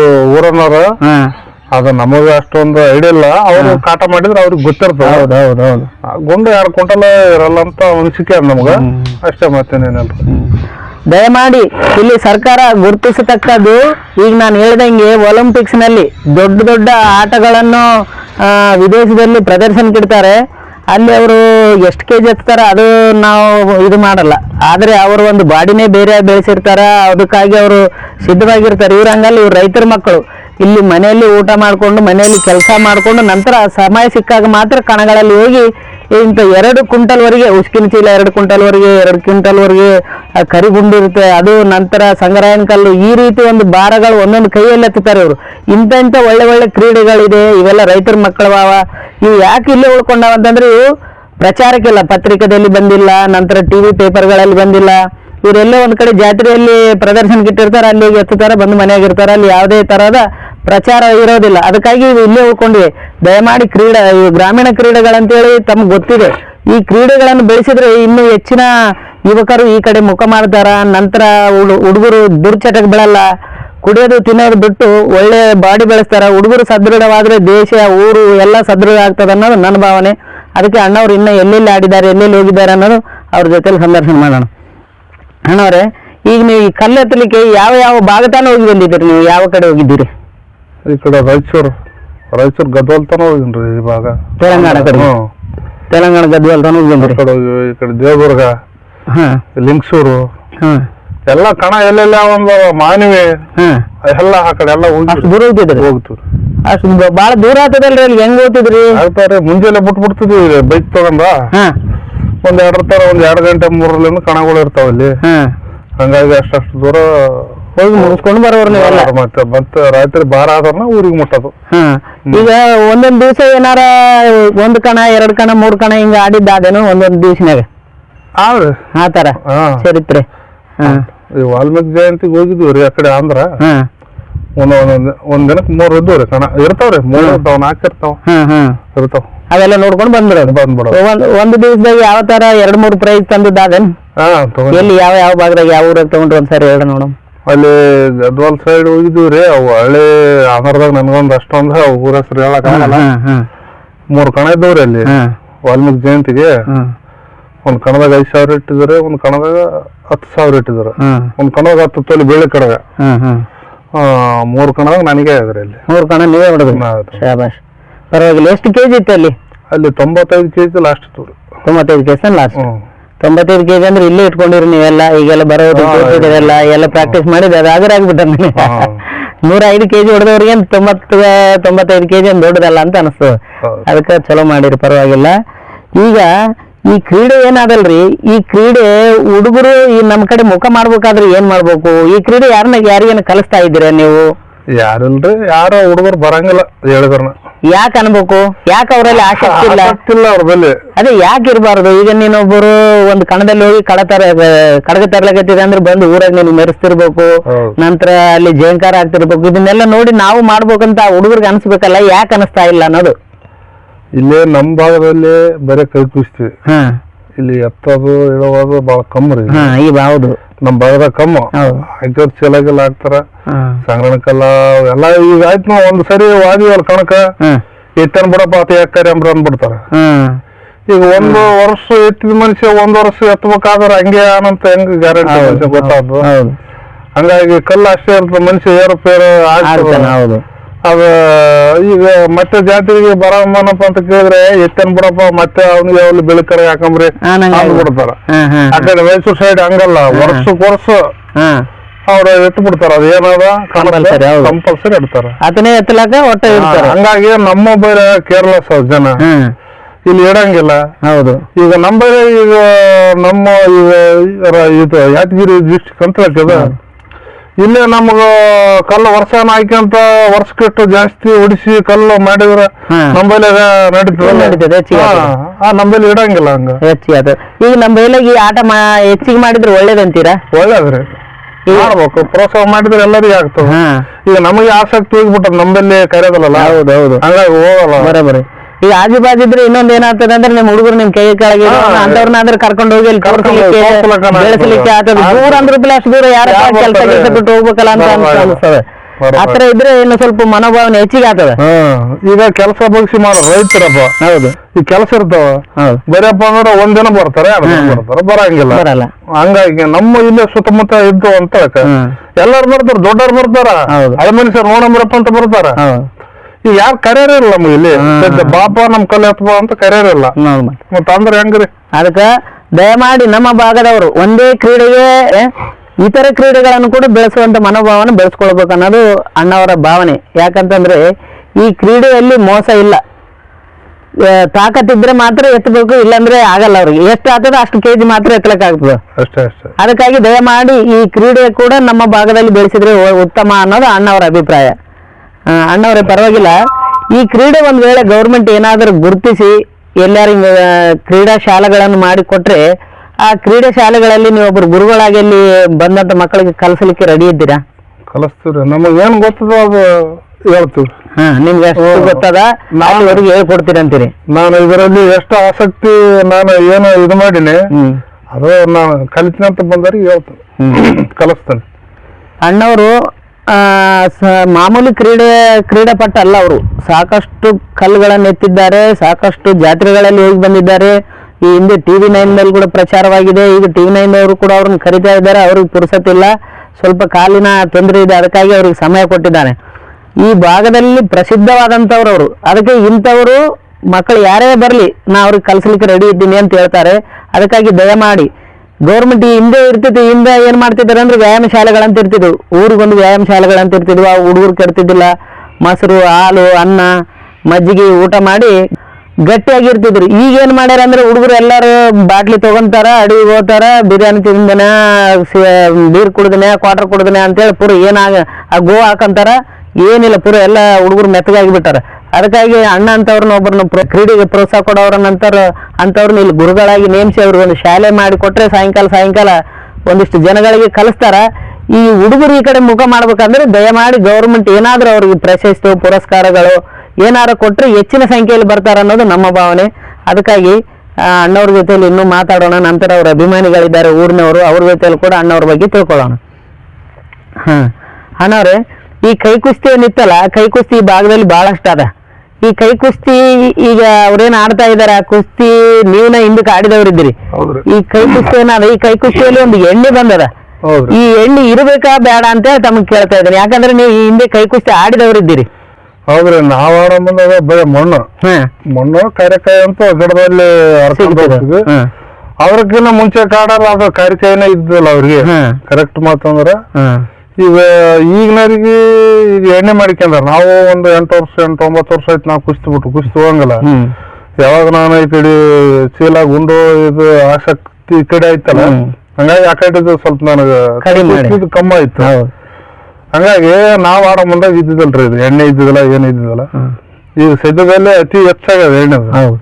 ಹ್ಮ್ ಅದು ನಮಗ ಅಷ್ಟೊಂದು ಐಡಿಯಾ ಇಲ್ಲ. ಅವ್ರು ಕಾಟ ಮಾಡಿದ್ರೆ ಅವ್ರಿಗೆ ಗೊತ್ತಿರ್ತದೆ. ಹೌದು ಹೌದು ಹೌದು. ಆ ಗುಂಡು ಯಾರು ಕ್ವಿಂಟಲ್ ಇರಲ್ಲ ಅಂತ ಅನ್ಸಿಕೆ ಅದ ನಮ್ಗ. ಅಷ್ಟೇ ಮತ್ತೇನೇನಲ್ಲ ದಯಮಾಡಿ ಇಲ್ಲಿ ಸರ್ಕಾರ ಗುರುತಿಸತಕ್ಕದ್ದು ಈಗ ನಾನು ಹೇಳ್ದಂಗೆ ಒಲಿಂಪಿಕ್ಸ್ನಲ್ಲಿ ದೊಡ್ಡ ದೊಡ್ಡ ಆಟಗಳನ್ನು ಆ, ವಿದೇಶದಲ್ಲಿ ಪ್ರದರ್ಶನ ಇಡ್ತಾರೆ. ಅಲ್ಲಿ ಅವರು ಎಷ್ಟು ಕೆ ಜಿ ಎತ್ತಾರೆ ಅದು ನಾವು ಇದು ಮಾಡಲ್ಲ. ಆದರೆ ಅವರು ಒಂದು ಬಾಡಿನೇ ಬೇರೆ ಬೆಳೆಸಿರ್ತಾರ. ಅದಕ್ಕಾಗಿ ಅವರು ಸಿದ್ಧವಾಗಿರ್ತಾರೆ. ಇವ್ರು ಹಂಗಲ್ಲ ಇವ್ರು ರೈತರ ಮಕ್ಕಳು. ಇಲ್ಲಿ ಮನೆಯಲ್ಲಿ ಊಟ ಮಾಡಿಕೊಂಡು, ಮನೆಯಲ್ಲಿ ಕೆಲಸ ಮಾಡಿಕೊಂಡು, ನಂತರ ಸಮಯ ಸಿಕ್ಕಾಗ ಮಾತ್ರ ಕಣಗಳಲ್ಲಿ ಹೋಗಿ ಇಂಥ ಎರಡು ಕ್ವಿಂಟಲ್ವರೆಗೆ ಉಸ್ಕಿನ ಚೀಲ ಎರಡು ಕ್ವಿಂಟಲ್ವರೆಗೆ ಎರಡು ಕ್ವಿಂಟಲ್ವರೆಗೆ ಕರಿಗುಂಡಿರುತ್ತೆ ಅದು ನಂತರ ಸಂಗ್ರಹಣ ಕಲ್ಲು. ಈ ರೀತಿ ಒಂದು ಭಾರಗಳು ಒಂದೊಂದು ಕೈಯಲ್ಲಿ ಎತ್ತುತ್ತಾರೆ ಇವರು. ಇಂಥ ಇಂಥ ಒಳ್ಳೆ ಒಳ್ಳೆ ಕ್ರೀಡೆಗಳಿದೆ. ಇವೆಲ್ಲ ರೈತರ ಮಕ್ಕಳ ಭಾವ. ಇವು ಯಾಕೆ ಇಲ್ಲೇ ಉಳ್ಕೊಂಡಾವಂತಂದ್ರೆ ಇವು ಪ್ರಚಾರಕ್ಕಿಲ್ಲ ಪತ್ರಿಕೆಯಲ್ಲಿ ಬಂದಿಲ್ಲ, ನಂತರ ಟಿವಿ ಪೇಪರ್ಗಳಲ್ಲಿ ಬಂದಿಲ್ಲ. ಇವರೆಲ್ಲೋ ಒಂದ್ ಕಡೆ ಜಾತ್ರೆಯಲ್ಲಿ ಪ್ರದರ್ಶನಕ್ಕೆ ಇಟ್ಟಿರ್ತಾರೆ, ಅಲ್ಲಿ ಹೋಗಿ ಎತ್ತುತ್ತಾರೆ, ಬಂದು ಮನೆಯಾಗ ಇರ್ತಾರೆ, ಅಲ್ಲಿ ಯಾವುದೇ ತರಹದ ಪ್ರಚಾರ ಇರೋದಿಲ್ಲ. ಅದಕ್ಕಾಗಿ ಇವು ಇಲ್ಲೇ ಉಳ್ಕೊಂಡಿವೆ. ದಯಮಾಡಿ ಕ್ರೀಡಾ ಗ್ರಾಮೀಣ ಕ್ರೀಡೆಗಳಂತೇಳಿ ತಮ್ಗೆ ಗೊತ್ತಿದೆ. ಈ ಕ್ರೀಡೆಗಳನ್ನು ಬೆಳೆಸಿದ್ರೆ ಇನ್ನೂ ಹೆಚ್ಚಿನ ಯುವಕರು ಈ ಕಡೆ ಮುಖ ಮಾಡ್ತಾರ, ನಂತರ ಹುಡುಗರು ದುರ್ಚಟಕ್ಕೆ ಬೀಳಲ್ಲ. ಕುಡಿಯೋದು, ತಿನ್ನೋದು ಬಿಟ್ಟು ಒಳ್ಳೆ ಬಾಡಿ ಬೆಳೆಸ್ತಾರ. ಹುಡುಗರು ಸದೃಢವಾದ್ರೆ ದೇಶ, ಊರು ಎಲ್ಲ ಸದೃಢ ಆಗ್ತದೆ ಅನ್ನೋದು ನನ್ನ ಭಾವನೆ. ಅದಕ್ಕೆ ಅಣ್ಣವ್ರು ಇನ್ನೂ ಎಲ್ಲೆಲ್ಲಿ ಆಡಿದ್ದಾರೆ, ಎಲ್ಲೆಲ್ಲಿ ಹೋಗಿದ್ದಾರೆ ಅನ್ನೋದು ಅವ್ರ ಜೊತೆಲಿ ಸಂದರ್ಶನ ಮಾಡೋಣ. ಅಣ್ಣವ್ರೆ ಈಗ ನೀವು ಈ ಕಲ್ಲು ಎತ್ತಲಿಕ್ಕೆ ಯಾವ ಯಾವ ಭಾಗತಾನ ಹೋಗಿ ಬಂದಿದ್ದೀರಿ ನೀವು? ಯಾವ ಕಡೆ ಹೋಗಿದ್ದೀರಿ? ಈ ಕಡೆ ರಾಯಚೂರು ರಾಯಚೂರು ಗದ್ವಾಲ್ ತನ ಹೋಗಿನ್ರಿ ಈ ಭಾಗ. ತೆಲಂಗಾಣ ಕಡೆ. ತೆಲಂಗಾಣ ಗದ್ವಾಲ್ ತಾನ ಹೋಗಿ ಈ ಬಂದಿರಿ ಕಡೆ ಹೋಗಿ ಈ ಕಡೆ ದೇವದುರ್ಗ ಹಾಂ. ಲಿಂಗಸೂರು ಹಾಂ. ಎಲ್ಲ ಕಣ ಎಲ್ಲೆಲ್ಲ ಒಂದು ಮಾನವಿ ಹಾ. ಎಲ್ಲ ಆ ಕಡೆ ಎಲ್ಲ ಹೋಗಿ ದೂರ ಹೋಗ್ತಿದ್ರಿ ಹೋಗ್ತೀವಿ. ಅಷ್ಟು ಭಾಳ ಬಾಳ ದೂರ ಆಗ್ತದಲ್ರಿ ಅಲ್ಲಿ? ಹೆಂಗ್ ಹೋಗ್ತಿದ್ರಿ? ಆಗ್ತಾರೆ ಮುಂಜಾನೆ ಬಿಟ್ಬಿಡ್ತಿದ್ವಿ ಬೈಕ್ ತಗೊಂಡ ಹಾ. ಒಂದ್ ಎರಡ್ ತರ ಒಂದ್ ಎರಡ್ ಗಂಟೆ ಮೂರಲ್ಲಿ ಕಣಗಳು ಇರ್ತಾವ ಅಲ್ಲಿ. ಹಂಗಾಗಿ ಅಷ್ಟಷ್ಟು ದೂರ ಹೋಗಿ ಮುಗಿಸ್ಕೊಂಡು ಬರೋರು ನೀವೆಲ್ಲ. ಮತ್ತೆ ಮತ್ತೆ ರಾತ್ರಿ ಬಾರ ಆದ್ರನ ಊರಿಗೆ ಮುಟ್ಟದು. ಹಾ. ಈಗ ಒಂದೊಂದ್ ದಿವಸ ಏನಾರ ಒಂದ್ ಕಣ ಎರಡ್ ಕಣ ಮೂರ್ ಕಣ ಹಿಂಗ ಆಡಿದ್ದಾದೇನು ಒಂದೊಂದ್ ದಿವ್ಸನಾಗ ಆದ್ರೆ ಆ ತರ ಹಾ. ಚರಿತ್ರೆ. ಹಾ. ಈ ವಾಲ್ಮೀಕಿ ಜಯಂತಿಗೆ ಹೋಗಿದ್ವಿ ರೀ ಆ ಕಡೆ ಆಂಧ್ರ. ಹಾ. ಒಂದ್ ಒಂದೊಂದ್ ಒಂದ್ ದಿನಕ್ಕೆ ಮೂರ್ ಇದ್ವು ರೀ ಕಣ. ಇರ್ತಾವ್ರಿ ಮೂರ್ ಇರ್ತಾವ ನಾಲ್ಕು ಇರ್ತಾವ. ಹಾ ಹಾ. ಇರ್ತಾವ. ಅವೆಲ್ಲ ನೋಡ್ಕೊಂಡು ಬಂದ್ಬಿಡೋದು. ಬಂದ್ಬಿಡೋದು. ಒಂದ್ ಒಂದು ದಿವಸದಾಗ ಯಾವ ತರ ಎರಡ್ ಮೂರ್ ಪ್ರೈಸ್ ತಂದಿದ್ದಾದೇನ್ ಹಾ ತಗೊಂಡ್. ಎಲ್ಲಿ ಯಾವ ಯಾವ ಭಾಗದಾಗ ಯಾವ ಊರಾಗ ತಗೊಂಡ್ರಿ ಒಂದ್ಸರಿ ಹೇಳಿ ನೋಡಮ್ ಅಲ್ಲಿ ಗದ್ವಾಲ್ ಸೈಡ್ ಹೋಗಿದ್ವಿ ರೀ ಅವು ಹಳ್ಳಿ ಆಧಾರದಾಗ ನನ್ಗೊಂದ್ ಅಷ್ಟೊಂದ್ ಊರ ಹೆಸರು ಹೇಳಕ್ ಆಗಲ್ಲ. ಮೂರ್ ಕಣ ಇದ್ದವ್ರಿ ಅಲ್ಲಿ. ವಾಲ್ಮೀಕಿ ಜಯಂತಿಗೆ. ಒಂದ್ ಕಣದಾಗ ಐದ್ ಸಾವಿರ ಇಟ್ಟಿದ್ರೆ ಒಂದ್ ಕಣದಾಗ ಹತ್ತು ಸಾವಿರ ಇಟ್ಟಿದ್ರು ಒಂದು ಕಣದಾಗ ಹತ್ತು ತೊಲಿ ಬೆಳ್ಳಿ ಕಡಗ ಮೂರ್ ಕಣದಾಗ ನನಗೆ ಆದ್ರಿ ಅಲ್ಲಿ. ಮೂರ್ ಕಣ ನೀವೇ ಹೊಡೆದ್ರಿ. ಶಾಬಾಷ್. ಪರವಾಗಿಲ್ಲ. ಎಷ್ಟು ಕೆಜಿ ಇತ್ತು ಅಲ್ಲಿ? ಅಲ್ಲಿ ತೊಂಬತ್ತೈದು ಕೆಜಿ ಲಾಸ್ಟ್ ಇತ್ತು ತೊಂಬತ್ತೈದು ತೊಂಬತ್ತೈದು ಕೆಜಿ ಲಾಸ್ಟ್ ತೊಂಬತ್ತೈದು ಕೆ ಜಿ ಅಂದ್ರೆ ಇಲ್ಲೇ ಇಟ್ಕೊಂಡಿರಿ ನೀವೆಲ್ಲ ಈಗೆಲ್ಲ ಬರೋದು ಕೂತಿದ್ದೀರಲ್ಲ ಎಲ್ಲ ಪ್ರಾಕ್ಟೀಸ್ ಮಾಡಿದ್ರೆ ಅದು ಆದ್ರೆ ಆಗ್ಬಿಟ್ಟ. ನೂರ ಐದು ಕೆಜಿ ಹೊಡೆದವ್ರಿಗೆ ತೊಂಬತ್ತು ತೊಂಬತ್ತೈದು ಕೆಜಿ ಅಂತ ದೊಡ್ಡದಲ್ಲ ಅಂತ ಅನಿಸ್ತು. ಅದಕ್ಕೆ ಚಲೋ ಮಾಡಿರಿ ಪರವಾಗಿಲ್ಲ. ಈಗ ಈ ಕ್ರೀಡೆ ಏನಾದಲ್ರಿ ಈ ಕ್ರೀಡೆ ಹುಡುಗರು ಈ ನಮ್ಮ ಕಡೆ ಮುಖ ಮಾಡ್ಬೇಕಾದ್ರೆ ಏನ್ ಮಾಡ್ಬೇಕು? ಈ ಕ್ರೀಡೆ ಯಾರನ್ನ ಯಾರಿಗೇನು ಕಲಿಸ್ತಾ ಇದ್ದೀರಾ ನೀವು? ಯಾರಿಲ್ರಿ? ಯಾರೋ ಹುಡುಗರು ಬರಂಗಿಲ್ಲ ಹೇಳಿದ್ರನ. ಯಾಕೆ ಅನ್ಬೇಕು? ಯಾಕೆ ಅವರಲ್ಲಿ ಆಸಕ್ತಿ ಇಲ್ಲ ಇಲ್ಲ ಅವ್ರ ಬಲ್ಲಿ. ಅದೇ ಯಾಕೆ ಇರಬಾರ್ದು? ಈಗ ನೀನೊಬ್ಬರು ಒಂದು ಕಣದಲ್ಲಿ ಹೋಗಿ ಕಡ ತರ ಕಡಗ ತರ್ಲಕತ್ತಿದೆ ಅಂದ್ರೆ ಬಂದು ಊರಾಗ ನೀನು ಮೆರೆಸ್ತಿರ್ಬೇಕು. ಹೌದು. ನಂತರ ಅಲ್ಲಿ ಜಯಂಕಾರ ಆಗ್ತಿರ್ಬೇಕು. ಇದನ್ನೆಲ್ಲ ನೋಡಿ ನಾವು ಮಾಡ್ಬೇಕಂತ ಹುಡುಗರಿಗೆ ಅನ್ಸ್ಬೇಕಲ್ಲ ಯಾಕೆ ಅನಿಸ್ತಾ ಇಲ್ಲ ಅನ್ನೋದು. ಇಲ್ಲೇ ನಮ್ಮ ಭಾಗದಲ್ಲಿ ಬರೀ ಕೈ ಕುಸ್ತೀವಿ ಹಾ. ಇಲ್ಲಿ ಎತ್ತೋದು ಇಳೋದು ಬಹಳ ಕಮ್ಮಿ ರೀ. ಹಾ ಈ ಹೌದು. ನಮ್ ಭಾಗದಾಗ ಕಮ್ಮ. ಹೌದು. ಹಾಕಿದ್ ಚೀಲಾಗೆಲ್ಲ ಹಾಕ್ತಾರ. ಹಾ. ಸಂಗಣಕಲ್ಲ ಎಲ್ಲ ಈಗ ಆಯ್ತು ನಾವು ಒಂದ್ ಸರಿ ವಾದಿವಲ್ಲ ಕಣಕ ಹಾ. ಎತ್ತನ್ ಬಿಡಪ್ಪ ಆತ ಯಾಕಾರಿ ಅಂಬ್ರ ಅಂದ್ಬಿಡ್ತಾರ. ಹ್ಮ್ ಈಗ ಒಂದು ವರ್ಷ ಎತ್ತಿದ ಮನುಷ್ಯ ಒಂದ್ ವರ್ಷ ಎತ್ತಬೇಕಾದ್ರ ಹಂಗೆ ಆನಂತ ಹೆಂಗ್ ಗ್ಯಾರಂಟಿ ಮನುಷ್ಯ ಹೌದು ಹಂಗಾಗಿ ಕಲ್ಲು ಅಷ್ಟೇ ಇರ್ತದೆ ಮನುಷ್ಯ ಏರುಪೇರು ಆಗ್ತದೆ ಹೌದು. ಅದ ಈಗ ಮತ್ತೆ ಜಾತ್ರೆಗೆ ಬರಮ್ಮನಪ್ಪ ಅಂತ ಕೇಳಿದ್ರೆ ಎತ್ತನ್ ಬಿಡಪ್ಪ ಮತ್ತೆ ಅವ್ನಿಗೆ ಅವ್ಲಿ ಬೆಳಕರ ಯಾಕಂಬ್ರಿ ಬಿಡ್ತಾರ ಅಕಡೆ ಹಾ ಆ ಕಡೆ ಮೈಸೂರು ಸೈಡ್ ಹಂಗಲ್ಲ ವರ್ಷಕ್ಕೆ ವರ್ಷ ಅವ್ರ ಎತ್ತು ಬಿಡ್ತಾರ ಅದ ಏನದ. ಕಂಪಲ್ಸರಿ ಇಡ್ತಾರ. ಅದನ್ನೇ ಎತ್ತಲಾಕ ಒಟ್ಟ ಹಂಗಾಗಿ ನಮ್ಮ ಬೇರೆ ಕೇರ್ಲೆಸ್ ಜನ. ಇಲ್ಲಿ ಇಡಂಗಿಲ್ಲ. ಹೌದು. ಈಗ ನಮ್ಮ ಬೇರೆ ಈಗ ನಮ್ಮ ಈಗ ಇದು ಯಾದಗಿರಿ ಡಿಸ್ಟಿಕ್ ಅಂತ ಹೇಳ್ತದ ಇಲ್ಲೇ ನಮಗ ಕಲ್ಲು ವರ್ಷನ ಹಾಕ್ಯಂತ ವರ್ಷಕ್ಕಿಟ್ಟು ಜಾಸ್ತಿ ಹೊಡಿಸಿ ಕಲ್ಲು ಮಾಡಿದ್ರೆ ನಂಬೈಲೆ ನಂಬಲ್ಲಿ ನಡೀತದ ಆ ನಂಬಲ್ಲಿ ಇಡಂಗಿಲ್ಲ ಹಂಗ. ಹೆಚ್ಚಿ ಅದ ಈಗ ನಮ್ಮ ಬೈಲಾಗಿ ಈ ಆಟ ಹೆಚ್ಚಿಗೆ ಮಾಡಿದ್ರೆ ಒಳ್ಳೇದಂತೀರಾ? ಒಳ್ಳೇದ್ರಿ. ಮಾಡ್ಬೇಕು. ಪ್ರೋತ್ಸಾಹ ಮಾಡಿದ್ರೆ ಎಲ್ಲರಿಗೂ ಆಗ್ತದೆ. ಈಗ ನಮಗೆ ಆಸಕ್ತಿ ಹೋಗ್ಬಿಟ್ಟು ನಂಬಲ್ಲಿ ಕರೆಯೋದಲ್ಲ ಹೌದು ಹೌದು. ಹಂಗಾಗಿ ಹೋಗಲ್ಲ. ಬರೋಬರಿ. ಈಗ ಆಜು ಬಾಜು ಇದ್ರೆ ಇನ್ನೊಂದ್ ಏನಾಗ್ತದೆ ಅಂದ್ರೆ ನಿಮ್ ಹುಡುಗರು ನಿಮ್ ಕೈ ಕೆಳಗೆ ಅಂತವ್ರನ್ನಾದ್ರೆ ಕರ್ಕೊಂಡು ಹೋಗಿ ಬೆಳೆಸಲಿಕ್ಕೆ ತೋರ್ಸ್ಲಿಕ್ಕೆ, ಬೆಳೆಸ್ಲಿಕ್ಕೆ ಆಗ್ತದೆ. ದೂರ ಅಂದ್ರೆ ಅಷ್ಟು ದೂರ ಯಾರ ಕೆಲಸ? ಕೆಲಸ ಬಿಟ್ಟು ಹೋಗ್ಬೇಕಲ್ಲ ಅಂತ. ಅನ್ಸ್ತದೆ ಆತರ ಇದ್ರೆ ಇನ್ನು ಸ್ವಲ್ಪ ಮನೋಭಾವನೆ ಹೆಚ್ಚಿಗೆ ಆಗ್ತದೆ. ಈಗ ಕೆಲಸ ಬಗ್ಸಿ ಮಾಡೋ ರೈತರಪ್ಪ. ಹೌದು. ಈ ಕೆಲಸ ಇರ್ತಾವ. ಬರೀಪ್ಪ ಅಂದ್ರೆ ಒಂದಿನ ಬರ್ತಾರೆ ಬರ್ತಾರೆ ಬರಂಗಿಲ್ಲ. ಬರಲ್ಲ. ಹಂಗಾಗಿ ನಮ್ಮ ಇಲ್ಲಿ ಸುತ್ತಮುತ್ತ ಇದ್ದು ಅಂತ. ಎಲ್ಲಾರು ಬರ್ತಾರ ದೊಡ್ಡವ್ರು ಬರ್ತಾರ. ಹೌದು. ಹಳೆ ಮನುಷ್ಯರು ನೋಡಂಬರಪ್ಪ ಅಂತ ಬರ್ತಾರ. ಯಾರು ಕರೆಯರಿಲ್ಲ ನಮ್ಗೆ ಇಲ್ಲಿ. ಸದ್ಯ ಬಾಪ ನಮ್ ಕಲೆ ಹತ್ಬ ಅಂತ ಕರೆಯರಿಲ್ಲ ಇಲ್ಲ. ಮತ್ತೆ ಅಂದ್ರೆ ಹೆಂಗ್ರಿ? ಅದಕ್ಕ ದಯಮಾಡಿ ನಮ್ಮ ಭಾಗದವರು ಒಂದೇ ಕ್ರೀಡೆಗೆ ಇತರ ಕ್ರೀಡೆಗಳನ್ನು ಕೂಡ ಬೆಳೆಸುವಂತ ಮನೋಭಾವನೆ ಬೆಳೆಸ್ಕೊಳ್ಬೇಕು ಅನ್ನೋದು ಅಣ್ಣವರ ಭಾವನೆ. ಯಾಕಂತಂದ್ರೆ ಈ ಕ್ರೀಡೆಯಲ್ಲಿ ಮೋಸ ಇಲ್ಲ. ತಾಕತ್ತಿದ್ರೆ ಮಾತ್ರ ಎತ್ತಬೇಕು ಇಲ್ಲಾಂದ್ರೆ ಆಗಲ್ಲ ಅವ್ರಿಗೆ. ಎಷ್ಟು ಆಗ್ತದೆ ಅಷ್ಟು ಕೆಜಿ ಮಾತ್ರ ಎತ್ತಲಕ್ಕಾಗ್ತದೆ ಅಷ್ಟೇ ಅಷ್ಟೇ. ಅದಕ್ಕಾಗಿ ದಯಮಾಡಿ ಈ ಕ್ರೀಡೆ ಕೂಡ ನಮ್ಮ ಭಾಗದಲ್ಲಿ ಬೆಳೆಸಿದ್ರೆ ಉತ್ತಮ ಅನ್ನೋದು ಅಣ್ಣವರ ಅಭಿಪ್ರಾಯ. ಅಣ್ಣವರೇ ಪರವಾಗಿಲ್ಲ. ಈ ಕ್ರೀಡೆ ಒಂದ್ ವೇಳೆ ಗೌರ್ಮೆಂಟ್ ಏನಾದರೂ ಗುರುತಿಸಿ ಎಲ್ಲಾರು ಕ್ರೀಡಾ ಶಾಲೆಗಳನ್ನು ಮಾಡಿಕೊಟ್ರೆ ಆ ಕ್ರೀಡಾ ಶಾಲೆಗಳಲ್ಲಿ ನೀವು ಒಬ್ರು ಗುರುಗಳಾಗಿ ಅಲ್ಲಿ ಬಂದಂತ ಮಕ್ಕಳಿಗೆ ಕಲಿಸಲಿಕ್ಕೆ ರೆಡಿ ಇದ್ದೀರಾ? ಕಲಿಸ್ತೀವ್ರಿ. ನಮಗೆ ಏನ್ ಗೊತ್ತದ ಅದು ಹೇಳ್ತೀವಿ ಹಾ ನಿಮ್ಗೆ ಎಷ್ಟು. ಗೊತ್ತದ? ನಾಲ್ವರೆಗೆ ಹೇಳ್ಕೊಡ್ತೀರಿ ಅಂತೀರಿ. ನಾನು ಇದರಲ್ಲಿ ಎಷ್ಟು ಆಸಕ್ತಿ ನಾನು ಏನು ಇದು ಮಾಡೀನಿ ಅದು ನಾನು ಕಲಿತಿನಂತ ಬಂದವ್ರಿಗೆ ಹೇಳ್ತೇನೆ. ಕಲಿಸ್ತೇನೆ. ಅಣ್ಣವರು ಮಾಮೂಲಿ ಕ್ರೀಡೆ ಕ್ರೀಡಾಪಟ ಅಲ್ಲ ಅವರು. ಸಾಕಷ್ಟು ಕಲ್ಲುಗಳನ್ನು ಎತ್ತಿದ್ದಾರೆ, ಸಾಕಷ್ಟು ಜಾತ್ರೆಗಳಲ್ಲಿ ಹೋಗಿ ಬಂದಿದ್ದಾರೆ. ಈ ಹಿಂದೆ ಟಿವಿ ನೈನ್ ಮೇಲೆ ಕೂಡ ಪ್ರಚಾರವಾಗಿದೆ. ಈಗ ಟಿವಿ ನೈನ್ ಅವರು ಕೂಡ ಅವ್ರನ್ನ ಕರಿತಾ ಇದ್ದಾರೆ, ಅವ್ರಿಗೆ ಪುರುಸತ್ತಿಲ್ಲ ಸ್ವಲ್ಪ ಕಾಲಿನ ತೊಂದರೆ ಇದೆ, ಅದಕ್ಕಾಗಿ ಅವ್ರಿಗೆ ಸಮಯ ಕೊಟ್ಟಿದ್ದಾನೆ. ಈ ಭಾಗದಲ್ಲಿ ಪ್ರಸಿದ್ಧವಾದಂಥವ್ರು ಅವರು. ಅದಕ್ಕೆ ಇಂಥವರು ಮಕ್ಕಳು ಯಾರೇ ಬರಲಿ, ನಾ ಅವ್ರಿಗೆ ಕಲಿಸ್ಲಿಕ್ಕೆ ರೆಡಿ ಇದ್ದೀನಿ ಅಂತ ಹೇಳ್ತಾರೆ. ಅದಕ್ಕಾಗಿ ದಯಮಾಡಿ ಗೌರ್ಮೆಂಟ್ ಹಿಂದೆ ಇರ್ತಿತ್ತು ಹಿಂದೆ ಏನ್ ಮಾಡ್ತಿದ್ದಾರೆ ಅಂದ್ರೆ ವ್ಯಾಯಾಮ ಶಾಲೆಗಳಂತ ಇರ್ತಿದ್ವು. ಊರಿಗೊಂದು ವ್ಯಾಯಾಮ ಶಾಲೆಗಳಂತ ಇರ್ತಿದ್ವು. ಆ ಹುಡುಗರು ಕಟ್ತಿದ್ದಿಲ್ಲ ಮೊಸರು, ಹಾಲು, ಅನ್ನ, ಮಜ್ಜಿಗೆ ಊಟ ಮಾಡಿ ಗಟ್ಟಿಯಾಗಿ ಇರ್ತಿದ್ರು. ಈಗ ಏನ್ ಮಾಡ್ಯಾರ ಅಂದ್ರೆ ಹುಡುಗರು ಎಲ್ಲಾರು ಬಾಟ್ಲಿ ತಗೊಂತಾರ ಅಡಿಗೆ ಹೋಗ್ತಾರ, ಬಿರಿಯಾನಿ ತಿಂದನ ಬೀರ್ ಕುಡ್ದನೆ ಕ್ವಾರ್ಟರ್ ಕುಡ್ದನೆ ಅಂತೇಳಿ ಪೂರ ಏನಾಗ, ಆ ಗೋ ಹಾಕಂತಾರ. ಏನಿಲ್ಲ, ಪೂರ ಎಲ್ಲ ಹುಡುಗರು ಮೆತ್ತಗಾಗಿ ಬಿಟ್ಟಾರ ಅದಕ್ಕಾಗಿ ಅಣ್ಣ ಅಂತವ್ರನ್ನ ಒಬ್ಬರನ್ನ ಕ್ರೀಡೆಗೆ ಪ್ರೋತ್ಸಾಹ ಕೊಡೋರನ್ನಂತಾರ ಅಂತವ್ರನ್ನ ಇಲ್ಲಿ ಗುರುಗಳಾಗಿ ನೇಮಿಸಿ ಅವ್ರಿಗೆ ಒಂದು ಶಾಲೆ ಮಾಡಿ ಕೊಟ್ಟರೆ ಸಾಯಂಕಾಲ ಸಾಯಂಕಾಲ ಒಂದಿಷ್ಟು ಜನಗಳಿಗೆ ಕಲಿಸ್ತಾರ. ಈ ಹುಡುಗರು ಈ ಕಡೆ ಮುಖ ಮಾಡ್ಬೇಕಂದ್ರೆ ದಯಮಾಡಿ ಗೌರ್ಮೆಂಟ್ ಏನಾದ್ರೂ ಅವ್ರಿಗೆ ಪ್ರಶಸ್ತಿ ಪುರಸ್ಕಾರಗಳು ಏನಾರು ಕೊಟ್ಟರೆ ಹೆಚ್ಚಿನ ಸಂಖ್ಯೆಯಲ್ಲಿ ಬರ್ತಾರ ಅನ್ನೋದು ನಮ್ಮ ಭಾವನೆ. ಅದಕ್ಕಾಗಿ ಅಣ್ಣವ್ರ ಜೊತೆಯಲ್ಲಿ ಇನ್ನೂ ಮಾತಾಡೋಣ, ನಂತರ ಅವ್ರ ಅಭಿಮಾನಿಗಳಿದ್ದಾರೆ ಊರಿನವರು, ಅವ್ರ ಜೊತೆಯಲ್ಲಿ ಕೂಡ ಅಣ್ಣವ್ರ ಬಗ್ಗೆ ತಿಳ್ಕೊಳ್ಳೋಣ. ಹಾಂ. ಅಣ್ಣವ್ರೆ ಈ ಕೈ ಕುಸ್ತಿ ಏನಿತ್ತಲ್ಲ ಕೈ ಕುಸ್ತಿ ಈ ಭಾಗದಲ್ಲಿ ಬಹಳಷ್ಟು ಅದ. ಈ ಕೈ ಕುಸ್ತಿ ಈಗ ಅವ್ರೇನ್ ಆಡ್ತಾ ಇದಾರ ಆ ಕುಸ್ತಿ ನೀವ್ನ ಹಿಂದಕ್ಕೆ ಆಡಿದವ್ರಿದ್ದೀರಿ. ಈ ಕೈ ಕುಸ್ತಿ ಏನಾದ ಈ ಕೈ ಕುಸ್ತಿಯಲ್ಲಿ ಒಂದು ಎಣ್ಣೆ ಬಂದದ. ಈ ಎಣ್ಣೆ ಇರಬೇಕಾ ಬೇಡ ಅಂತ ತಮಗ್ ಕೇಳ್ತಾ ಇದ್ದೀನಿ. ಯಾಕಂದ್ರೆ ನೀವು ಈ ಹಿಂದೆ ಕೈ ಕುಸ್ತಿ ಆಡಿದವರಿದ್ದೀರಿ. ಹೌದ್ರಿ ನಾವ್ ಆಡೋ ಬರೀ ಮಣ್ಣು. ಮಣ್ಣು ಕರೆಕಾಯಿ ಅಂತ ಗಿಡದಲ್ಲಿ ಹರ್ಕೊಂಡು ಸಿಗ್ತದೆ. ಹೋಗ್ತಿದ್ವಿ ಹಾ. ಅವ್ರಕ್ಕಿಂತ ಮುಂಚೆ ಕಾಡಲ್ಲ ಅದು ಕರಿಕಾಯಿನೇ ಇದ್ದಲ್ಲ ಅವ್ರಿಗೆ. ಕರೆಕ್ಟ್ ಮಾತಂದ್ರ ಈಗ ಈಗಿನವ್ರಿಗೆ ಈಗ ಎಣ್ಣೆ ಮಾಡ್ಕೊಂಡಾರ. ನಾವು ಒಂದು ಎಂಟು ವರ್ಷ ಎಂಟು ಒಂಬತ್ತು ವರ್ಷ ಆಯ್ತು ನಾವು ಕುಸ್ತಿ ಬಿಟ್ಟು ಕುಸ್ತಿ ಹೋಗಂಗಿಲ್ಲ. ಯಾವಾಗ ನಾನು ಈ ಕಡೆ ಚೀಲ ಗುಂಡು ಇದು ಆಸಕ್ತಿ ಈ ಕಡೆ ಆಯ್ತಲ್ಲ. ಹಂಗಾಗಿ ಆ ಕಡೆ ಸ್ವಲ್ಪ ನನಗೆ ಕಡಿಮೆ. ಕಮ್ಮಿ ಆಯ್ತು. ಹಂಗಾಗಿ ನಾವು ಆಡೋ ಮುಂದಾಗ ಇದ್ದಿದ್ದಲ್ರಿ ಇದು ಎಣ್ಣೆ ಇದ್ದಿದ್ದಲ್ಲ ಏನು ಇದ್ದಿದ್ದಿಲ್ಲ. ಈಗ ಸದ್ಯದಲ್ಲೇ ಅತಿ ಹೆಚ್ಚಾಗ್ಯದ ಎಣ್ಣೆ ಹೌದು.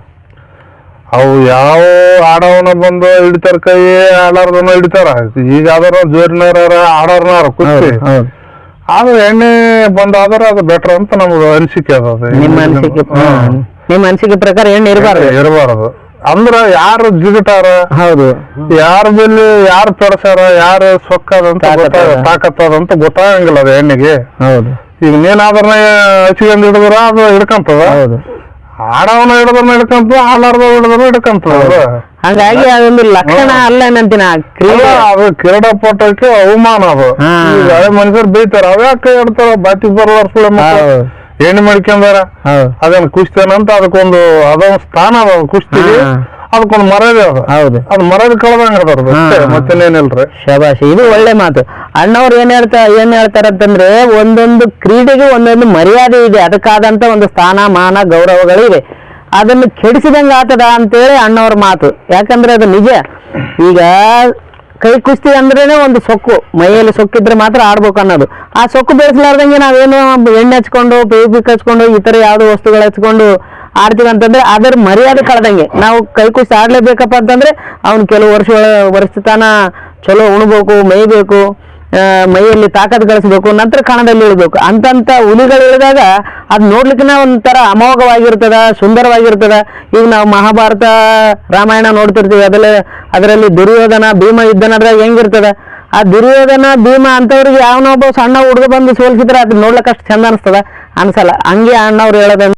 ಅವು ಯಾವ ಆಡೋನ ಬಂದು ಹಿಡಿತಾರ ಕೈ ಆಡಾರ್ದನ ಹಿಡಿತಾರ? ಈಗ ಆದ್ರ ಜೋರಿನಾರ ಆಡೋರ್ನಾರ ಕುಸ್ತಿ. ಆದ್ರ ಎಣ್ಣೆ ಬಂದಾದ್ರ ಅದು ಬೆಟರ್ ಅಂತ ನಮ್ಗ ಅನಿಸಿಕೆ ಅದ. ನಿಮ್ಮ ಅನಿಸಿಕೆ. ನಿಮ್ಮ ಅನಿಸಿಕೆ ಪ್ರಕಾರ ಎಣ್ಣೆ ಇರಬಾರ್ದು. ಇರಬಾರದು. ಅಂದ್ರ ಯಾರು ಜಿಗಟಾರ ಹೌದು. ಯಾರ ಬೆಲ್ಲಿ ಯಾರು ಪೆಡಸಾರ ಯಾರು ಸೊಕ್ಕದಂತ. ತಾಕತ್ತದಂತ ಗೊತ್ತಾಗಂಗಿಲ್ಲ ಅದು ಎಣ್ಣೆಗೆ. ಹೌದು. ಈಗ ನೀನಾದ್ರನ್ನ ಹಚ್ಕೊಂಡ್ ಹಿಡಿದ್ರ ಅದು ಹಿಡ್ಕಂತದ? ಹೌದು. ಆಡವನ ಹಿಡಿದ್ರನ್ನ ಹಿಡ್ಕಂತ ಆಡಾರ್ದ ಹಿಡಿದ್ರ ಹಿಡ್ಕಂತದ ಅದು. ಹಾಗಾಗಿ ಅದೊಂದು ಲಕ್ಷಣ ಅಲ್ಲ ಏನಂತೀನ ಅಲ್ಲ, ಕ್ರೀಡೆ ಅದು ಕ್ರೀಡಾಪಟಕ್ಕೆ ಅವಮಾನ ಅದು. ಹಾ. ಈಗ ಹಳೆ ಮನುಷ್ಯರು ಬೈತಾರ ಅವ್ಯಾಕೆ ಇಡ್ತಾರ ಬಾತಿ ಬರುವ ಹೌದು. ಎಣ್ಣೆ ಮಾಡ್ಕೊಂಡಾರ. ಹೌದು. ಅದೇನ್ ಕುಸ್ತಿನಂತ ಅದಕ್ಕೊಂದು ಅದೊಂದು ಸ್ಥಾನ ಅದ ಕುಸ್ತಿಗೆ. ಹಾ. ಅದಕ್ಕೊಂದು ಮರದ ಅದ. ಹೌದು. ಅದು ಮರ್ಯಾದೆ ಕಳ್ದಂಗ ಅದ. ಮತ್ತೇನೇನಿಲ್ರಿ? ಶಬಾಷ್ ಇದು ಒಳ್ಳೆ ಮಾತು. ಅಣ್ಣವ್ರು ಏನ್ ಹೇಳ್ತಾ ಏನ್ ಹೇಳ್ತಾರಂತಂದ್ರೆ ಒಂದೊಂದು ಕ್ರೀಡೆಗೆ ಒಂದೊಂದು ಮರ್ಯಾದೆ ಇದೆ. ಅದಕ್ಕಾದಂತ ಒಂದು ಸ್ಥಾನ ಮಾನ ಗೌರವಗಳಿವೆ. ಅದನ್ನು ಕೆಡಿಸಿದಂಗ ಆತದ ಅಂತೇಳಿ ಅಣ್ಣವ್ರ ಮಾತು. ಯಾಕಂದ್ರೆ ಅದು ನಿಜ. ಈಗ ಕೈ ಕುಸ್ತಿ ಅಂದ್ರೇನೆ ಒಂದು ಸೊಕ್ಕು. ಮೈಯಲ್ಲಿ ಸೊಕ್ಕಿದ್ರೆ ಮಾತ್ರ ಆಡ್ಬೇಕು ಅನ್ನೋದು. ಆ ಸೊಕ್ಕು ಬೆಳೆಸಲಾರ್ದಂಗೆ ನಾವೇನು ಎಣ್ಣೆ ಹಚ್ಕೊಂಡು ಪೇಪಿಕ್ ಹಚ್ಕೊಂಡು ಈ ತರ ಯಾವ್ದು ವಸ್ತುಗಳು ಹಚ್ಕೊಂಡು ಆಡ್ತೀವಿ ಅಂತಂದ್ರೆ ಅದರ ಮರ್ಯಾದೆ ಕಳೆದಂಗೆ. ನಾವು ಕೈ ಕುಸಿ ಆಡ್ಲೇಬೇಕಪ್ಪ ಅಂತಂದ್ರೆ ಅವ್ನು ಕೆಲವು ವರ್ಷ ವರ್ಷ ತನ ಚಲೋ ಉಣ್ಬೇಕು ಮೈಬೇಕು ಮೈಯಲ್ಲಿ ತಾಕತ್ ಗಳಿಸ್ಬೇಕು, ನಂತರ ಕಣದಲ್ಲಿ ಇಳಬೇಕು. ಅಂತಂತ ಹುಲಿಗಳು ಇಳಿದಾಗ ಅದ್ ನೋಡ್ಲಿಕ್ಕೆ ಒಂಥರ ಅಮೋಘವಾಗಿರ್ತದ, ಸುಂದರವಾಗಿರ್ತದ. ಈಗ ನಾವು ಮಹಾಭಾರತ ರಾಮಾಯಣ ನೋಡ್ತಿರ್ತೀವಿ, ಅದ್ರಲ್ಲಿ, ಅದರಲ್ಲಿ ದುರ್ಯೋಧನ, ಭೀಮ ಯುದ್ಧ ಹೆಂಗಿರ್ತದ? ಆ ದುರ್ಯೋಧನ, ಭೀಮ ಅಂತವ್ರಿಗೆ ಯಾವನೊಬ್ಬ ಸಣ್ಣ ಹುಡುಗ ಬಂದು ಸೋಲ್ಸಿದ್ರೆ ಅದನ್ನ ನೋಡ್ಲಿಕ್ಕೆ ಅಷ್ಟು ಚಂದ ಅನಿಸ್ತದ. ಅನ್ಸಲ್ಲ. ಹಂಗೆ ಅಣ್ಣವ್ರು ಹೇಳೋದಂದ್ರೆ